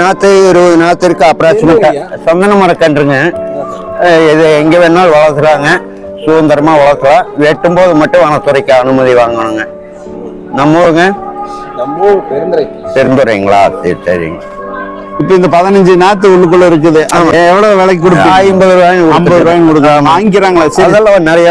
நாத்து இருபது நாத்திற்கு அப்ராக்சிமேட்டா சந்தன மரக்கன்றுங்க. இது எங்க வேணாலும் வளர்க்குறாங்க சுதந்திரமா வளர்க்கலாம். வெட்டும்போது மட்டும் வனத்துறைக்கு அனுமதி வாங்கணுங்க. நம்ம ஊருங்க? நம்ம ஊர் பெருந்துறை. தெரிந்துறீங்களா சரி சரிங்க. இப்ப இந்த பதினஞ்சு நாத்து உள்ளுக்குள்ள இருக்குது. அது எவ்வளவு விலைக்கு கொடுப்பீங்க? ஐம்பது ரூபாய் ஐம்பது ரூபாய்க்கு கொடுக்கலாம் வாங்கிக்கிறாங்களா? சரி. அதெல்லாம் நிறைய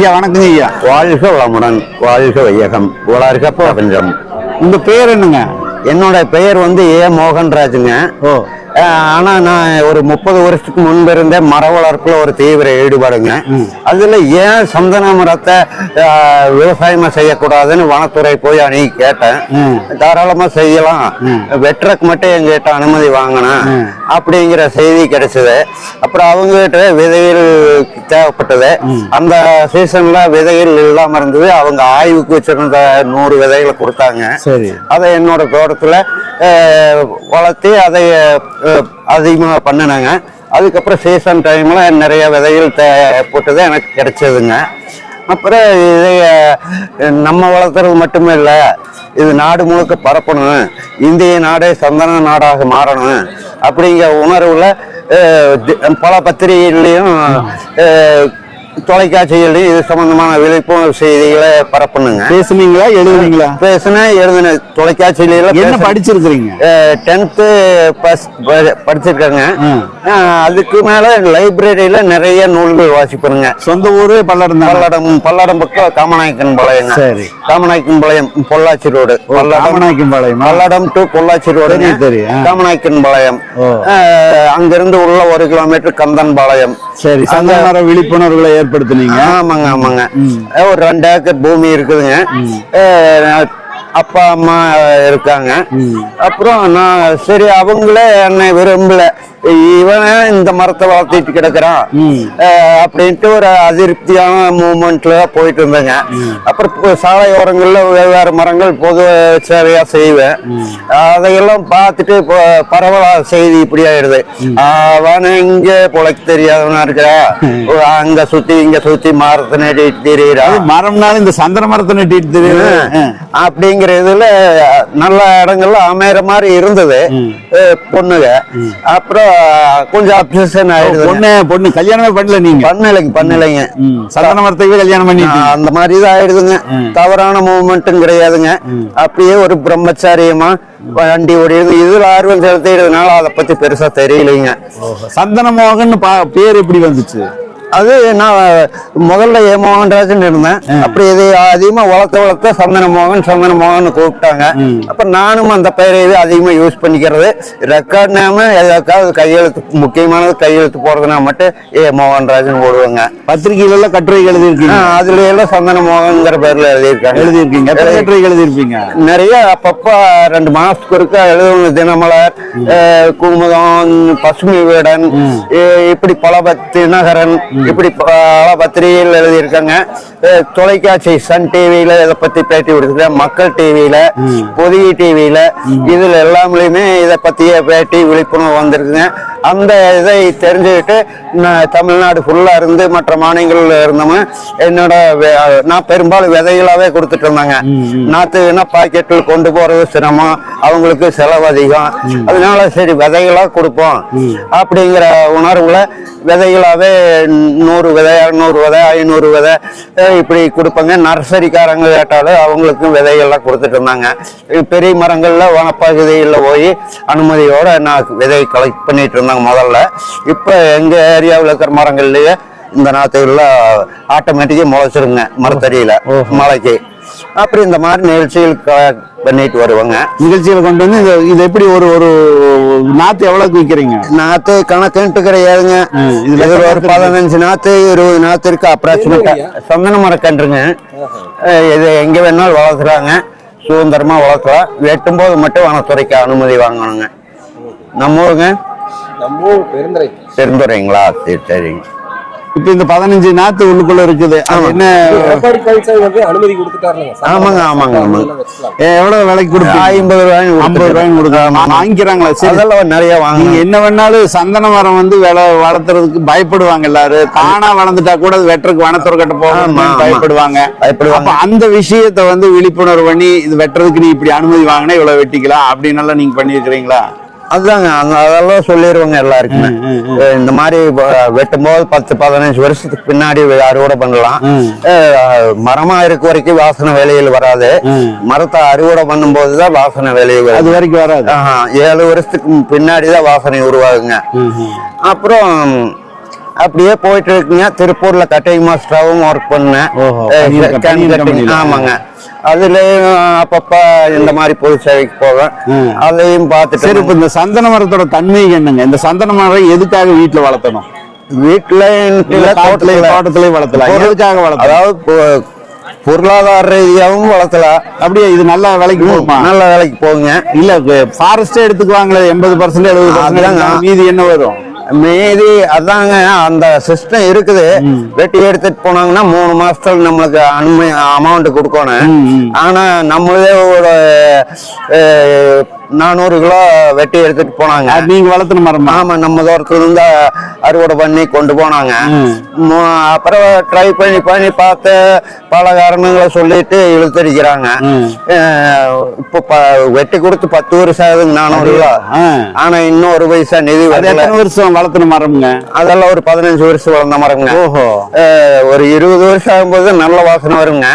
ஐயா வணக்கங்க ஐயா. வாழ்க வளமுடன் வாழ்க வையகம். வளர்க பிரபஞ்சம் உங்க பேர் என்னங்க? என்னோட பெயர் வந்து ஏ. மோகன்ராஜுங்க. ஓ. ஆனா நான் ஒரு முப்பது வருஷத்துக்கு முன்பு இருந்தே மர வளர்ப்புல ஒரு தீவிர ஈடுபாடுங்க. அதுல ஏன் சந்தன மரத்தை விவசாயமா செய்யக்கூடாதுன்னு வனத்துறை போய் அன்னைக்கு கேட்டேன். தாராளமா செய்யலாம். வெட்டுறக்கு மட்டும் எங்ககிட்ட அனுமதி வாங்கணும் அப்படிங்கிற செய்தி கிடைச்சது. அப்புறம் அவங்க கிட்ட விதைகள் தேவைப்பட்டது. அந்த சீசன்ல விதைகள் இல்லாம இருந்தது. அவங்க ஆய்வுக்கு வச்சிருந்த நூறு விதைகளை கொடுத்தாங்க. சரி. அதை என்னோட தோட்டத்தில் வளர்த்து அதை அதிகமாக பண்ணினாங்க. அதுக்கப்புறம் சீசன் டைமில் நிறைய விதைகள் தேவைப்பட்டது எனக்கு கிடைச்சதுங்க. அப்புறம் இதை அஹ், நம்ம வளர்த்துறது மட்டுமே இல்லை இது நாடு முழுக்க பரப்பணும். இந்திய நாடே சந்தன நாடாக மாறணும். அப்படிங்கிற உணர்வுல தி- பல பத்திரிகைகள்லையும் அஹ், தொலைக்காட்சிகள்லையும் இது சம்பந்தமான விழிப்புணர்வு செய்திகளை பரப்பணுங்க பேசுனீங்களா எழுதுனீங்களா? பேசுனேன் எழுதினேன். தொலைக்காட்சியில என்ன படிச்சிருக்கிறீங்க? டென்த்து படிச்சிருக்கேங்க. அதுக்கு மேல லைப்ரரியில நிறைய நூல்கள் வாசிப்பேனுங்க. சொந்த ஊரு பல்லடம் பல்லடம் பல்லடம் பக்கம் காமநாயக்கன் பாளையங்க. சரி. காமநாயக்கன் பாளையம் பொள்ளாச்சி ரோடு. ராமநாயக்கம் பாளையமா? பல்லடம் டு பொள்ளாச்சி ரோடு தெரியும். காமநாயக்கன் பாளையம். அங்கிருந்து உள்ள ஒரு கிலோமீட்டர் கந்தன் பாளையம். சரி சந்தன விழிப்புணர்வுகளை ஏற்படுத்துனீங்க? ஆமாங்க ஆமாங்க. ஒரு ரெண்டு ஏக்கர் பூமி இருக்குதுங்க. அப்பா அம்மா இருக்காங்க. அப்புறம் நான் சரி அவங்களே என்னை விரும்பல. இவன் இந்த மரத்தை வளர்த்திட்டு கிடக்குறான். அப்படின்ட்டு ஒரு அதிருப்தியான மூமெண்ட்ல போயிட்டு இருந்தேங்க. அப்புறம் இப்போ சாலையோரங்கள்ல வெவ்வேறு மரங்கள் பொது சேவையா செய்வேன். அதையெல்லாம் பார்த்துட்டு பரவலா செய்தி இப்படி ஆயிடுது. அவன் இங்க பொழைக்க தெரியாதவனா இருக்கிறா? அங்க சுத்தி இங்க சுத்தி மரத்தை நட்டிட்டு திரியிறா? அது மரம்னாலும் இந்த சந்தன மரத்தை நட்டிட்டு தெரியுது. அப்படிங்கிற இதுல நல்ல இடங்கள்ல அமையற மாதிரி இருந்தது. பொண்ணுங்க. அப்புறம் கொஞ்சம் அப்சஷன் ஆயிடுது பொண்ணு பொண்ணு கல்யாணமே பண்ணல நீங்க? பண்ணலைங்க பண்ணலைங்க. சந்தன மரத்தையே கல்யாணம் ஆஹ் அந்த மாதிரி தான் ஆயிடுதுங்க. தவறான மூமெண்ட்டும் கிடையாதுங்க. அப்படியே ஒரு பிரம்மச்சாரியமா வண்டி ஓடிடுது. இதுல ஆர்வம் செலுத்திடுறதுனால அதை பத்தி பெருசா தெரியலைங்க. சந்தன மோகன் பேர் எப்படி வந்துச்சு? அது நான் முதல்ல ஏ மோகன்ராஜன் இருந்தேன். அப்படி இது அதிகமா வளர்த்த வளர்த்த சந்தன மோகன் சந்தன மோகன் கூப்பிட்டாங்க. அப்ப நானும் அந்த பெயரை இது அதிகமா யூஸ் பண்ணிக்கிறது. ரெக்கார்ட் நேம எதாக்காவது கையெழுத்து முக்கியமானது கையெழுத்து போடுறதுனா மட்டும் ஏ மோகன்ராஜன் போடுவாங்க. பத்திரிகையில எல்லாம் கட்டுரை எழுதியிருக்கீங்க. அதுல எல்லாம் சந்தன மோகன்ங்கிற பேர்ல எழுதியிருக்காங்க. எழுதியிருக்கீங்க. கட்டுரை எழுதியிருப்பீங்க? நிறைய அப்பப்ப ரெண்டு மாசத்துக்கு ஒருக்கா எழுதுவாங்க. தினமலர் குமுதம் பசுமை வீடன் இப்படி பல தினகரன் இப்படி பத்திரிகையில் எழுதியிருக்காங்க. தொலைக்காட்சி சன் டிவியில இதை பத்தி பேட்டி கொடுத்துருக்கேன் மக்கள் டிவியில பொதிகை டிவியில இதுல எல்லாமே இதை பத்திய பேட்டி விழிப்புணர்வு வந்திருக்குங்க. அந்த இதை தெரிஞ்சுக்கிட்டு நான் தமிழ்நாடு ஃபுல்லா இருந்து மற்ற மாநிலங்கள்ல இருந்தவங்க என்னோட நான் பெரும்பாலும் விதைகளாவே கொடுத்துட்டு இருந்தாங்க. நாத்துனா பாக்கெட்டில் கொண்டு போறது சிரமம் அவங்களுக்கு செலவு அதிகம். அதனால சரி விதைகளா கொடுப்போம். அப்படிங்கிற உணர்வுல விதைகளாவே நூறு விதை இரநூறு விதை ஐநூறு விதை இப்படி கொடுப்பாங்க. நர்சரிக்காரங்க கேட்டாலும் அவங்களுக்கும் விதைகள்லாம் கொடுத்துட்டு இருந்தாங்க. பெரிய மரங்கள்ல வனப்பகுதியில் போய் அனுமதியோட நான் விதை கலெக்ட் பண்ணிட்டு இருந்தாங்க முதல்ல. இப்போ எங்க ஏரியாவில் இருக்கிற மரங்கள்லயே இந்த நாத்துகள்லாம் ஆட்டோமேட்டிக்காக முளைச்சிருங்க மரத்தடியில மலைக்கு. அப்படி இந்த மாதிரி நிகழ்ச்சிகள் பண்ணிட்டு வருவாங்க. நிகழ்ச்சியில கொண்டு வந்து இது- இது எப்படி ஒரு ஒரு நாத்து எவ்வளவுக்கு விக்கிறீங்க? நாத்து கணக்குன்ட்டு கிடையாதுங்க இதுல ஒரு பதினஞ்சு நாத்து இருபது நாத்து இருக்கு அப்ராக்சிமேட்டா சந்தன மரக்கன்றுங்க. இது எங்க வேணாலும் வளர்க்குறாங்க சுதந்திரமா வளர்க்கலாம். வெட்டும்போது மட்டும் வனத்துறைக்கு அனுமதி வாங்கணுங்க. நம்ம ஊருங்க? நம்ம ஊர் பெருந்துறை தெரிந்துறீங்களா சரி சரிங்க. இப்ப இந்த பதினஞ்சு நாத்து உள்ளுக்குள்ள இருக்குது. என்ன? அனுமதி கொடுத்துட்டாருங்க. ஆமாங்க, ஆமாங்க, ஆமாங்க. எவ்வளவு விலைக்கு கொடுப்பீங்க? ஐம்பது ரூபாய் ஐம்பது ரூபாய்க்கு கொடுக்குறாங்க. வாங்கிக்கிறாங்களா சரி. அதெல்லாம் நிறைய நீங்க வாங்க என்ன வேணாலும் சந்தன மரம் வந்து விளை வளர்த்துறதுக்கு பயப்படுவாங்க எல்லாரும். தானா வளர்ந்துட்டா கூட அது வெட்டுறதுக்கு வனத்துறை கட்ட ஆமா. பயப்படுவாங்க. பயப்படுவாங்க. அப்ப அந்த விஷயத்தை வந்து விழிப்புணர்வு பண்ணி இது வெட்டுறதுக்கு நீ இப்படி அனுமதி வாங்கினா இவ்வளவு வெட்டிக்கலாம் அப்படின்னு எல்லாம் நீங்க பண்ணிருக்கிறீங்களா அதுதாங்க. அந்த அதெல்லாம் சொல்லிடுவாங்க எல்லாருக்குமே. இந்த மாதிரி வ- வெட்டும்போது பத்து பதினஞ்சு வருஷத்துக்கு பின்னாடி அறுவடை பண்ணலாம்? மரமா இருக்க வரைக்கும் வாசனை வேலையில் வராது. மரத்தை அறுவடை பண்ணும்போது தான் வாசனை வேலையில் அது வரைக்கும் வராது. ஏழு வருஷத்துக்கு பின்னாடி தான் வாசனை உருவாகுங்க. அப்புறம் அப்படியே போயிட்டு இருக்குங்க. திருப்பூர்ல கட்டிங் மாஸ்டராகவும் ஒர்க் பண்ணேன். ஆமாங்க. அதுலயும் அப்பப்ப இந்த மாதிரி பொது சேவைக்கு போவேன். அதையும் சரி பார்த்துட்டு இப்ப இந்த சந்தன மரத்தோட தன்மை என்னங்க? இந்த சந்தன மரம் எதுக்காக வீட்டுல வளர்த்தணும்? வீட்டுல இல்ல காட்டுலயே தோட்டத்திலேயே வளர்த்தலாம். எதுக்காக வளர்த்தலாம் அதாவது பொருளாதார ரீதியாகவும் வளர்த்தலாம் அப்படியே இது நல்ல விலைக்கு போகுமா? நல்ல வேலைக்கு போகுங்க. இல்ல ஃபாரஸ்டே எடுத்துக்குவாங்களே எண்பது பர்சன்ட் எழுபது. பர்சன்ட் மீதி என்ன வரும்? மீதி அதாங்க அந்த சிஸ்டம் இருக்குது. வெட்டி எடுத்துட்டு போனாங்கன்னா மூணு மாசத்துல நம்மளுக்கு அனுமதி அமௌண்ட் கொடுக்கணும். ஆனா நம்மளே ஒரு நானூறு கிலோ வெட்டி எடுத்துட்டு போனாங்க. நீங்க வளர்த்துன மரமா? ஆமா நம்ம தோட்டத்துல இருந்து அறுவடை பண்ணி கொண்டு போனாங்க. அப்புறம் ட்ரை பண்ணி பண்ணி பார்த்து பல காரணங்களை சொல்லிட்டு இழுத்தடிக்கிறாங்க இப்போ வெட்டி கொடுத்து பத்து வருஷம் ஆகுதுங்க நானூறு கிலோ. ஆனா இன்னும் ஒரு பைசா நிதி எத்தனை வருஷம் வளர்த்துன மரம்ங்க? அதெல்லாம் ஒரு பதினஞ்சு வருஷம் வளர்ந்த மரங்க ஓஹோ. ஒரு இருபது வருஷம் ஆகும்போது நல்ல வாசனை வருங்க.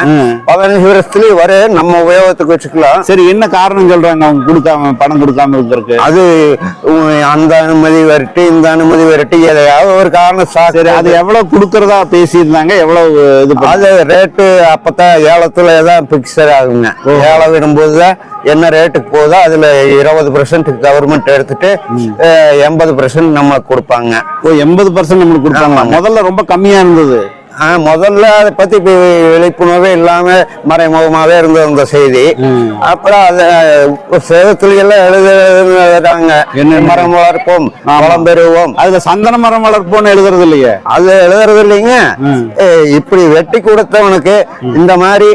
பதினஞ்சு வருஷத்துலயும் வரும் நம்ம உபயோகத்துக்கு வச்சுக்கலாம். சரி என்ன காரணம் சொல்றாங்க? அவங்க கொடுக்காம பணம் கொடுக்காம இருக்கிறதுக்கு அது அந்த அனுமதி வரட்டு இந்த அனுமதி வரட்டு எதையாவது ஒரு காரணம் சரி அது எவ்வளவு கொடுக்கறதா பேசியிருந்தாங்க? எவ்வளவு இது அது ரேட்டு அப்பதான் ஏலத்துல தான் பிக்சர் ஆகுங்க. ஏலம் விடும்போது தான் என்ன ரேட்டுக்கு போகுதோ அதுல இருபது பர்சன்ட் கவர்மெண்ட் எடுத்துட்டு எண்பது பர்சன்ட் நம்ம கொடுப்பாங்க. ஓ எண்பது பர்சன்ட் நம்மளுக்கு கொடுத்தாங்க முதல்ல ரொம்ப கம்மியா இருந்தது. முதல்ல அதை பத்தி வி- விழிப்புணர்வே இல்லாம மறைமுகமாவே இருந்தது அந்த செய்தி. அப்புறம் அத சேவத்துல எல்லாம் எழுதுறாங்க. என்ன? மரம் வளர்ப்போம். வளம் பெறுவோம். அதுல சந்தன மரம் வளர்ப்போன்னு எழுதுறது இல்லையே அது எழுதுறது இல்லைங்க இப்படி வெட்டி கொடுத்தவனுக்கு இந்த மாதிரி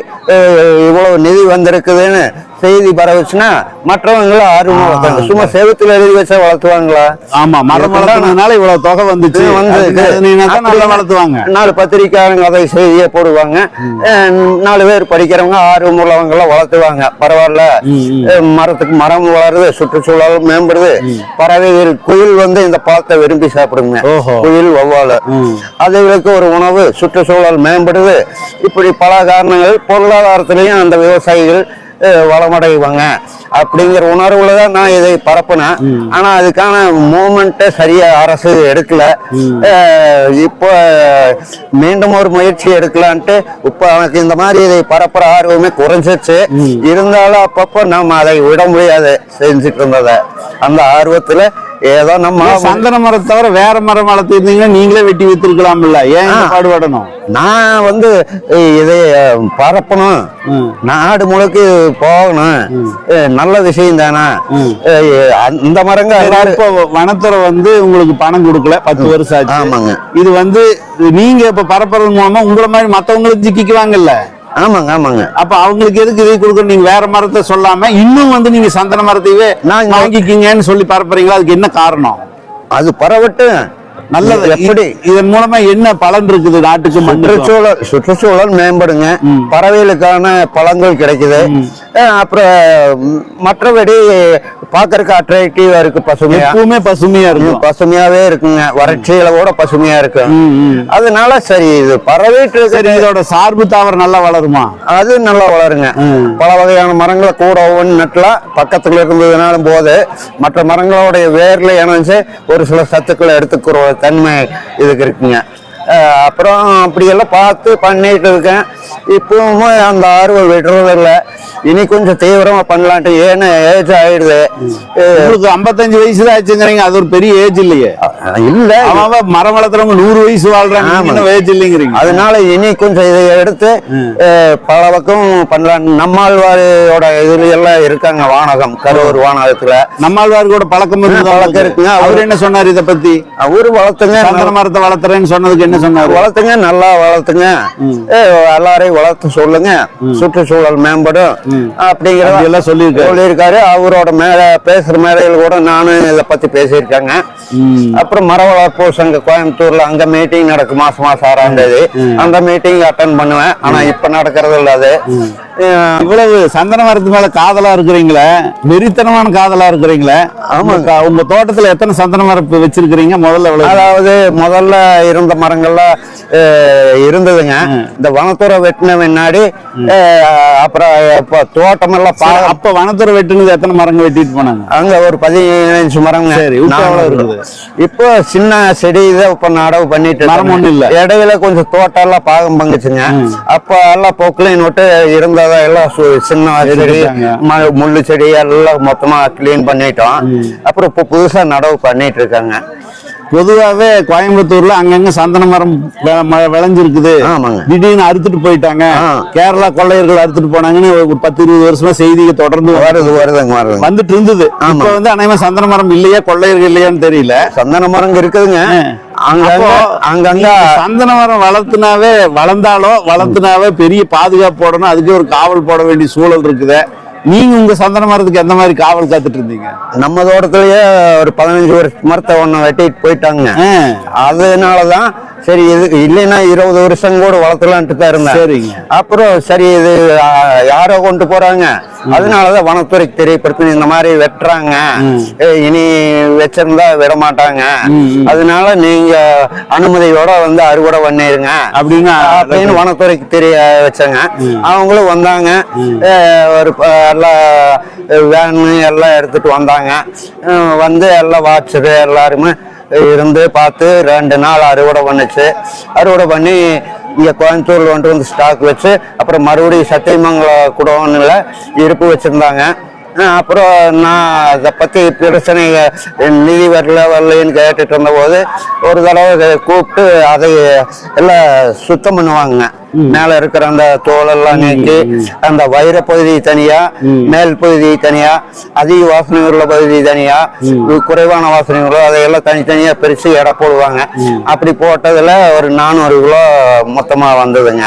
இவ்வளவு நிதி வந்திருக்குதுன்னு செய்தி பரவுச்சுன்னா மற்றவங்களும் ஆர்வமா வளர்த்தாங்க சும்மா செவத்துல எழுதி வச்சா வளர்த்துவாங்களா? ஆமா மரம் வளர்த்ததுனால இவ்வளவு தொகை வந்துச்சு. வந்து வளர்த்துவாங்க. நாலு பத்திரிக்கையாளங்க அதை செய்தியை போடுவாங்க. நாலு பேர் படிக்கிறவங்க ஆர்வம் உள்ளவங்க எல்லாம் வளர்த்துவாங்க. பரவாயில்ல. மரத்துக்கு மரம் வளருது சுற்றுச்சூழல் மேம்படுது. பறவைகள் குயில் வந்து இந்த பழத்தை விரும்பி சாப்பிடுங்க. குயில் வௌவால் அதுகளுக்கு ஒரு உணவு சுற்றுச்சூழல் மேம்படுது. இப்படி பல காரணங்கள் பொருளாதாரத்திலையும் அந்த விவசாயிகள் வளமடைவாங்க. அப்படிங்கிற உணர்வுல தான் நான் இதை பரப்புனேன். ஆனா அதுக்கான மூமெண்ட்டை சரியா அரசு எடுக்கல. இப்போ மீண்டும் ஒரு முயற்சி எடுக்கலான்ட்டு இப்போ எனக்கு இந்த மாதிரி இதை பரப்புற ஆர்வமே குறைஞ்சிச்சு இருந்தாலும் அப்பப்போ நம்ம அதை விட முடியாது செஞ்சுட்டு இருந்ததை. அந்த ஆர்வத்துல ஏதோ நம்ம சந்தன மரம் தவிர வேற மரம் வளர்த்திருந்தீங்கன்னா நீங்களே வெட்டி வித்துருக்கலாம்ல. ஏன் பாடுபடணும்? நான் வந்து இதை பரப்பணும். நாடு முழுக்க போகணும். நல்ல விஷயம் தானே? அந்த மரங்க இப்போ வனத்துறை வந்து உங்களுக்கு பணம் கொடுக்கல பத்து வருஷம் ஆச்சு. ஆமாங்க. இது வந்து நீங்க இப்ப பரப்புறது மூலமா உங்களை மாதிரி மத்தவங்களுக்கு சிக்கிக்குவாங்கல்ல? ஆமாங்க ஆமாங்க. அப்ப அவங்களுக்கு எதுக்கு இதை கொடுக்கணும்? நீங்க வேற மரத்தை சொல்லாம இன்னும் வந்து நீங்க சந்தன மரத்தையே நான் வாங்கிக்கிங்கன்னு சொல்லி பரப்புறீங்களா? அதுக்கு என்ன காரணம்? அது பரவட்டு. நல்லது. எப்படி? இதன் மூலமா என்ன பலன் இருக்குது நாட்டுக்கு சுற்றுச்சூழல் சுற்றுச்சூழல் மேம்படுங்க. பறவைகளுக்கான பழங்கள் கிடைக்குது. அப்புறம் மற்றபடி பார்க்கறதுக்கு அட்ராக்டிவா இருக்கு பசுமையா. எப்பவுமே பசுமையா இருக்கும். பசுமையாவே இருக்குங்க. வறட்சியில கூட பசுமையா இருக்கு. அதனால சரி இது பறவைட்டு சரி இதோட சார்பு தாவரம் நல்லா வளருமா? அது நல்லா வளருங்க. பல வகையான மரங்களை கூட ஒவ்வொன்று நட்டலாம் பக்கத்துல இருந்ததுனாலும் போது மற்ற மரங்களோடைய வேர்ல இணைஞ்சு ஒரு சில சத்துக்களை எடுத்துக்கிற தன்மை இதுக்கு இருக்குங்க. அப்புறம் அப்படியெல்லாம் பார்த்து பண்ணிட்டு இருக்கேன். இப்பவும் அந்த ஆர்வம் விடுறதில்ல. இனி கொஞ்சம் தீவிரமா பண்ணலான்ட்டு ஏன்னு ஏஜ் ஆயிடுது. உங்களுக்கு 55 வயசு தான் ஆச்சுங்கிறீங்க அது ஒரு பெரிய ஏஜ் இல்லையே. இல்ல. அவன் மரம் வளர்த்துறவங்க நூறு வயசு வாழ்றாங்க ஏஜ் இல்லைங்கிறீங்க. அதனால இனி கொஞ்சம் இதை எடுத்து பல பக்கம் பண்ணலாம். நம்மாழ்வாரோட இதுல எல்லாம் இருக்காங்க வானகம் கரூர் வானகத்துல. நம்மாழ்வார் கூட பழக்கம் உங்களுக்கு? இருக்குங்க. அவர் என்ன சொன்னார் இத பத்தி? அவரு வளர்த்துங்க. மரத்தை வளர்த்துறேன்னு சொன்னதுக்கு என்ன சொன்னாரு? வளர்த்துங்க நல்லா வளர்த்துங்க. ஏ, எல்லாரையும் வளர்த்து சொல்லுங்க சுற்றுச்சூழல் மேம்படும் அப்படிங்கிறத அப்படி எல்லாம் சொல்லியிருக்காரு. சொல்லியிருக்காரு. அவரோட மேல பேசுற மேடையில் கூட நானும் இதை பத்தி பேசியிருக்கேங்க. அப்புறம் மர வளர்ப்பு சங்க கோயம்புத்தூர்ல அங்க மீட்டிங் நடக்கும் மாசம் மாசம் ஆறாம் தேதி. அந்த மீட்டிங் அட்டன் பண்ணுவேன். ஆனா இப்ப நடக்கிறது இல்ல அது. அஹ், இவ்வளவு சந்தன மரத்து மேல காதலா இருக்கிறீங்களே வெறித்தனமான காதலா இருக்கிறீங்களே ஆமாக்கா உங்க தோட்டத்துல எத்தனை சந்தன மரம் இப்ப வச்சிருக்கிறீங்க? முதல்ல அதாவது முதல்ல இருந்த மரங்கள்லாம் இருந்ததுங்க. இந்த வனத்துறை வெட்டின பின்னாடி அப்புறம் இப்போ தோட்டமெல்லாம் பா அப்ப வனத்துறை வெட்டுனது எத்தனை மரங்கள் வெட்டிட்டு போனாங்க? அங்க ஒரு பதினஞ்சு மரங்க. சரி, இப்ப இருக்குது. சின்ன செடி தான் இப்ப நடவு பண்ணிட்டு மரம். ஒண்ணும் இல்ல. இடையில கொஞ்சம் தோட்டம் எல்லாம் பாகம் பங்குச்சுங்க. அப்ப எல்லாம் பொக்லைன் விட்டு இருந்ததா எல்லாம் சு- சின்ன செடி எடுத்துட்டாங்க. ம- முள்ளு செடி எல்லாம் மொத்தமா கிளீன் பண்ணிட்டோம். அப்புறம் இப்ப புதுசா நடவு பண்ணிட்டு இருக்காங்க. பொதுவாவே கோயம்புத்தூர்ல அங்கங்க சந்தன மரம் விளைஞ்சிருக்குது. திடீர்னு அறுத்துட்டு போயிட்டாங்க. கேரளா கொள்ளையர்கள் அறுத்துட்டு போனாங்கன்னு ஒரு பத்து இருபது வருஷமா செய்தியை தொடர்ந்து வருது வருதுங்க வந்துட்டு இருந்தது. இப்ப வந்து அநேகமா சந்தன மரம் இல்லையா கொள்ளையர்கள் இல்லையான்னு தெரியல. சந்தன மரம் இருக்குதுங்க. அங்கங்க நீங்க சந்தன மரம் வளர்த்துனாவே வளர்ந்தாலோ வளர்த்துனாவே பெரிய பாதுகாப்பு போடணும் அதுக்கு ஒரு காவல் போட வேண்டிய சூழல் இருக்குதே. நீங்க உங்க சந்தன மரத்துக்கு எந்த மாதிரி காவல் காத்துட்டு இருந்தீங்க? நம்ம தோட்டத்திலேயே ஒரு பதினஞ்சு வருஷ மரத்தை ஒண்ணு வெட்டிட்டு போயிட்டாங்க. அதனாலதான் சரி இது இல்லைன்னா இருபது வருஷம் கூட வளர்த்தலான்ட்டு தான் இருந்தேன். சரிங்க. அப்புறம் சரி இது யாரோ கொண்டு போறாங்க. அதனாலதான் வனத்துறைக்கு தெரியப்படுத்தி இந்த மாதிரி வெட்டுறாங்க. ஏ, இனி வச்சிருந்தா விட மாட்டாங்க. அதனால நீங்க அனுமதியோட வந்து அறுவடை பண்ணிருங்க. அப்படின்னு அப்படின்னு வனத்துறைக்கு தெரிய வச்சாங்க. அவங்களும் வந்தாங்க. ஒரு எல்லாம் வேனு எல்லாம் எடுத்துகிட்டு வந்தாங்க. வந்து எல்லாம் வாட்சரு எல்லாருமே இருந்து பார்த்து ரெண்டு நாள் அறுவடை பண்ணுச்சு. அறுவடை பண்ணி இங்கே கோயம்புத்தூரில் வந்துட்டு வந்து ஸ்டாக் வச்சு அப்புறம் மறுபடியும் சத்தியமங்கலம் குடோன்ல இருப்பு வச்சுருந்தாங்க. அப்புறம் நான் அதை பற்றி பிரச்சனை நிதி வரல வரலன்னு கேட்டுட்டு இருந்தபோது ஒரு தடவை கூப்பிட்டு அதை எல்லாம் சுத்தம் பண்ணுவாங்க. மேல இருக்கிற அந்த தோலெல்லாம் நீக்கி அந்த வைர பகுதி தனியா மேல் பகுதி தனியா அதிக வாசனை உள்ள பகுதி தனியா குறைவான வாசனை உள்ள அதையெல்லாம் தனித்தனியா பிரிச்சு எடை போடுவாங்க. அப்படி போட்டதுல ஒரு நானூறு கிலோ மொத்தமா வந்ததுங்க.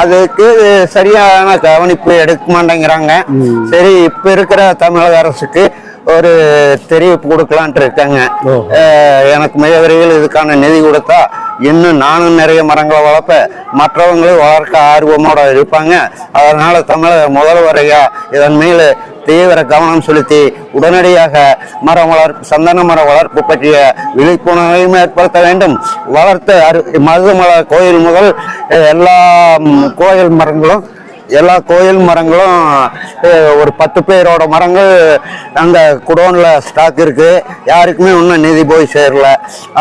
அதுக்கு சரியான கவனிப்பு எடுக்க மாட்டேங்கிறாங்க. சரி இப்ப இருக்கிற தமிழக அரசுக்கு ஒரு தெரிவிப்பு கொடுக்கலான்ட்டு இருக்காங்க. எனக்கு மிக விரைவில் இதுக்கான நிதி கொடுத்தா இன்னும் நானும் நிறைய மரங்களை வளர்ப்பேன் மற்றவங்களும் வளர்க்க ஆர்வமோட இருப்பாங்க. அதனால தமிழக முதல்வரையா இதன் மேல் தீவிர கவனம் செலுத்தி உடனடியாக மரம் வளர்ப்பு சந்தன மர வளர்ப்பு பற்றிய விழிப்புணர்வையும் ஏற்படுத்த வேண்டும். வளர்த்த அரு மருதமல கோயில் முதல் எல்லா கோயில் மரங்களும் எல்லா கோயில் மரங்களும் ஒரு பத்து பேரோட மரங்கள் அந்த குடோன்ல ஸ்டாக் இருக்கு. யாருக்குமே இன்னும் நிதி போய் சேரல.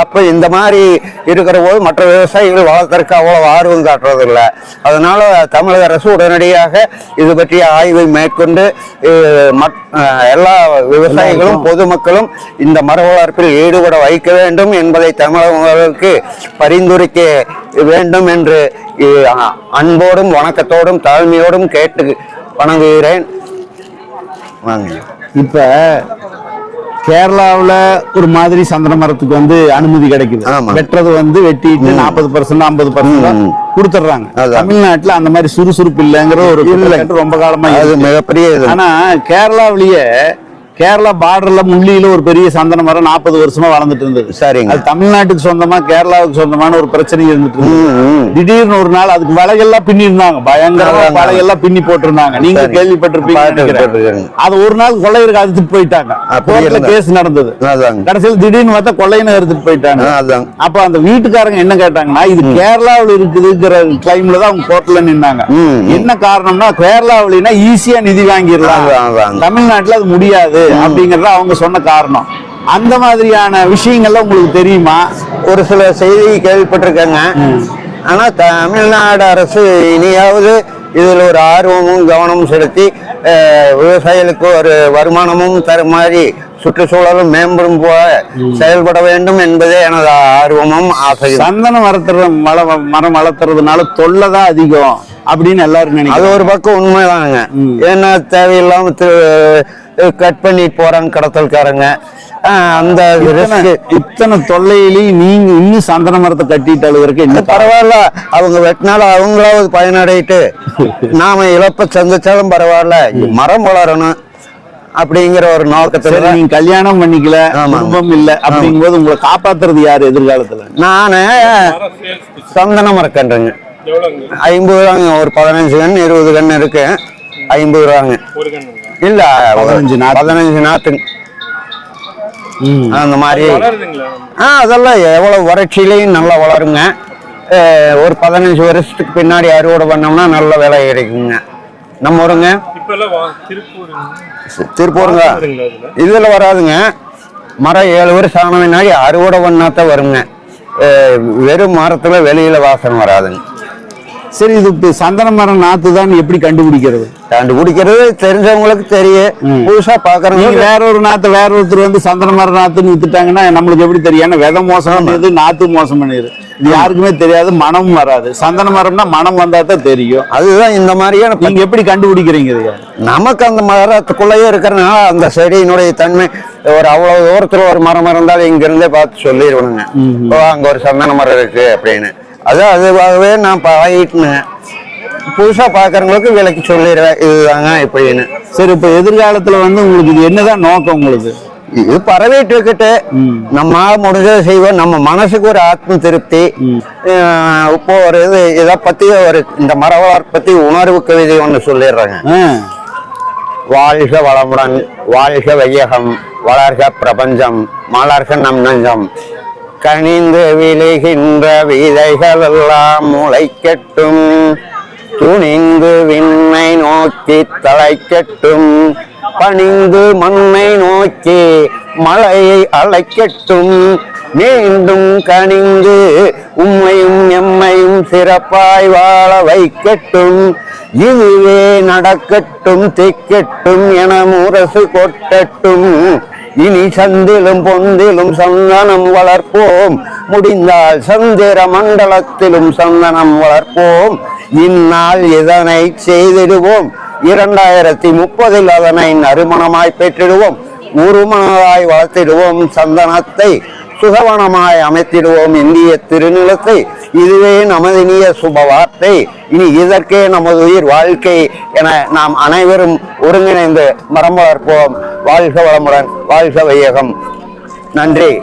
அப்ப இந்த மாதிரி இருக்கிற போது மற்ற விவசாயிகள் வளர்க்கறதுக்கு அவ்வளவு ஆர்வம் காட்டுறதில்ல. அதனால தமிழக அரசு உடனடியாக இது பற்றிய ஆய்வை மேற்கொண்டு எல்லா விவசாயிகளும் பொதுமக்களும் இந்த மர வளர்ப்பில் ஈடுபட வைக்க வேண்டும் என்பதை தமிழக முதல்வருக்கு பரிந்துரைக்க வேண்டும் என்று அன்போடும் வணக்கத்தோடும் தாழ்மையோடும் கேட்டு வணங்குகிறேன். வாங்க. இப்ப கேரளாவுல ஒரு மாதிரி சந்தன மரத்துக்கு வந்து அனுமதி கிடைக்குது. வெட்டுறது வந்து வெட்டிட்டு நாற்பது பர்சன்ட் ஐம்பது பர்சன்ட் கொடுத்துட்றாங்க. தமிழ்நாட்டுல அந்த மாதிரி சுறுசுறுப்பு இல்லைங்கிற ஒரு ரொம்ப காலமா அது. மிகப்பெரிய இது. ஆனா கேரளாவிலேயே கேரளா பார்டர்ல முள்ளியில ஒரு பெரிய சந்தன மரம் நாற்பது வருஷமா வளர்ந்துட்டு இருந்தது சரிங்க. அது தமிழ்நாட்டுக்கு சொந்தமா கேரளாவுக்கு சொந்தமான ஒரு பிரச்சனை இருந்துட்டு. திடீர்னு ஒரு நாள் அதுக்கு வலையெல்லாம் பின்னி இருந்தாங்க பயங்கரமா. வலையெல்லாம் பின்னி போட்டிருந்தாங்க நீங்க. கேள்விப்பட்டிருப்பீங்க. அது ஒரு நாள் கொள்ளையருக்கு அறுத்துட்டு போயிட்டாங்க. கேஸ் நடந்தது அதாங்க கடைசியில் திடீர்னு பார்த்தா கொள்ளையின எடுத்துட்டு போயிட்டாங்க அப்ப அந்த வீட்டுக்காரங்க என்ன கேட்டாங்கன்னா இது கேரளாவுல இருக்குதுங்கிற கிளைம்ல தான் அவங்க கோர்ட்ல நின்னாங்க. என்ன காரணம்னா கேரளாவிலனா ஈஸியா நிதி வாங்கிடலாம். தமிழ்நாட்டுல அது முடியாது அப்படிங்கறத அவங்க சொன்ன காரணம். அந்த மாதிரியான விஷயங்கள்லாம் உங்களுக்கு தெரியுமா? ஒரு சில செய்தி கேள்விப்பட்டிருக்கேங்க. ஆனா தமிழ்நாடு அரசு இனியாவது இதில் ஒரு ஆர்வமும் கவனமும் செலுத்தி விவசாயிகளுக்கு ஒரு வருமானமும் தரும் மாதிரி சுற்றுச்சூழலும் மேம்படும் போல செயல்பட வேண்டும் என்பதே எனது ஆர்வமும் ஆசையும். சந்தனம் வளர்த்துற மல மரம் வளர்த்துறதுனால தொல்லை தான் அதிகம் அப்படின்னு எல்லாரும் அது ஒரு பக்கம் உண்மைதாங்க. ஏன்னா தேவையில்லாம கட் பண்ணி போறாங்க கடத்தல்காரங்க. அந்த இத்தனை தொல்லையிலையும் நீங்க இன்னும் சந்தன மரத்தை கட்டிட்டு அழுகுறதுக்கு என்ன பரவாயில்ல. அவங்க வெட்டினால அவங்களாவது பயனடையிட்டு நாம இழப்ப சந்திச்சாலும் பரவாயில்ல. மரம் வளரணும் அப்படிங்கிற ஒரு நோக்கத்துல நீங்க கல்யாணம் பண்ணிக்கல. குடும்பம் இல்ல அப்படிங்கும்போது உங்களை காப்பாத்துறது யாரு எதிர்காலத்துல? நானு சந்தன மரக்கன்றுங்க. ஐம்பது ஒரு பதினஞ்சு கண் இருபது கண் இருக்கு. ஐம்பது ரூபாங்க. இல்ல பதினஞ்சு நாத்து. பதினஞ்சு நாத்துங்க அந்த மாதிரி. ஆ அதெல்லாம் எவ்வளவு வறட்சியிலையும் நல்லா வளருங்க. ஒரு பதினஞ்சு வருஷத்துக்கு பின்னாடி அறுவடை பண்ணோம்னா நல்ல விலை கிடைக்குங்க நம்ம ஊருங்க. திருப்பூருங்க. இதுல? வராதுங்க. மரம் ஏழு வருஷம் ஆன பின்னாடி அறுவடை பண்ணாதான் வருங்க. வெறும் மரத்துல வெளியில வாசனை வராதுங்க. சரி இது சந்தன மரம் நாத்து தான் எப்படி கண்டுபிடிக்கிறது? கண்டுபிடிக்கிறது தெரிஞ்சவங்களுக்கு தெரியும். புதுசா பாக்குறவங்க வேற ஒரு நாத்தை வேற ஒருத்தர் வந்து சந்தன மரம் நாத்துன்னு வித்துட்டாங்கன்னா நம்மளுக்கு எப்படி தெரியும்? ஏன்னா விதை மோசம் பண்ணிடுது நாத்து மோசம் பண்ணிடுது. இது யாருக்குமே தெரியாது மனம் வராது. சந்தன மரம்னா மனம் வந்தா தான் தெரியும். அதுதான் இந்த மாதிரியான நீங்க எப்படி கண்டுபிடிக்கிறீங்க நமக்கு அந்த மரத்துக்குள்ளேயே இருக்கிறனால அந்த செடியினுடைய தன்மை ஒரு அவ்வளவு தூரத்துல ஒரு மரம் இருந்தாலும் இங்க இருந்தே பார்த்து சொல்லிடுவனுங்க. ஓ அங்க ஒரு சந்தன மரம் இருக்கு அப்படின்னு. அது அதுவாகவே நான் பழகிட்டுனேன். புதுசா பாக்குறவங்களுக்கு விலைக்கு சொல்லிடுவேன் இதுதாங்க இப்படின்னு சரி இப்ப எதிர்காலத்துல வந்து உங்களுக்கு இது என்னதான் நோக்கம் உங்களுக்கு? இது பரவிட்டு இருக்கட்டு. நம்ம முடிஞ்சதை செய்வோம். நம்ம மனசுக்கு ஒரு ஆத்ம திருப்தி இப்போ ஒரு இது இதை பத்தி ஒரு இந்த மர வளர்ப்பு பத்தி உணர்வு கவிதை ஒண்ணு சொல்லிடுறாங்க. வாழ்க வளமுடன் வாழ்க வையகம் வளர்க பிரபஞ்சம் மலர்க நம் நஞ்சம் கனிந்து விழுகின்ற விதைகளெல்லாம் முளைக்கட்டும். துணிந்து விண்ணை நோக்கி தலைக்கட்டும். பணிந்து மண்ணை நோக்கி மலையை அழைக்கட்டும் மீண்டும் கனிந்து உம்மையும் எம்மையும் சிறப்பாய் வாழ வைக்கட்டும். இதுவே நடக்கட்டும் திக்கட்டும் என முரசு கொட்டட்டும். இனி சந்திலும் பொந்திலும் சந்தனம் வளர்ப்போம். முடிந்தால் சந்திர மண்டலத்திலும் சந்தனம் வளர்ப்போம். இந்நாள் இதனை செய்திடுவோம்? இரண்டாயிரத்தி முப்பதில் அதனை நறுமணமாய் பெற்றிடுவோம். உருமணமாய் வளர்த்திடுவோம் சந்தனத்தை. சுகவனமாய் அமைத்திடுவோம் இந்திய திருநிலத்தை. இதுவே நமதினிய சுப வார்த்தை இனி இதற்கே நமது உயிர் வாழ்க்கை என நாம் அனைவரும் ஒருங்கிணைந்து மரம் வளர்ப்போம் வாழ்க வளமுடன் வாழ்க வையகம். நன்றி.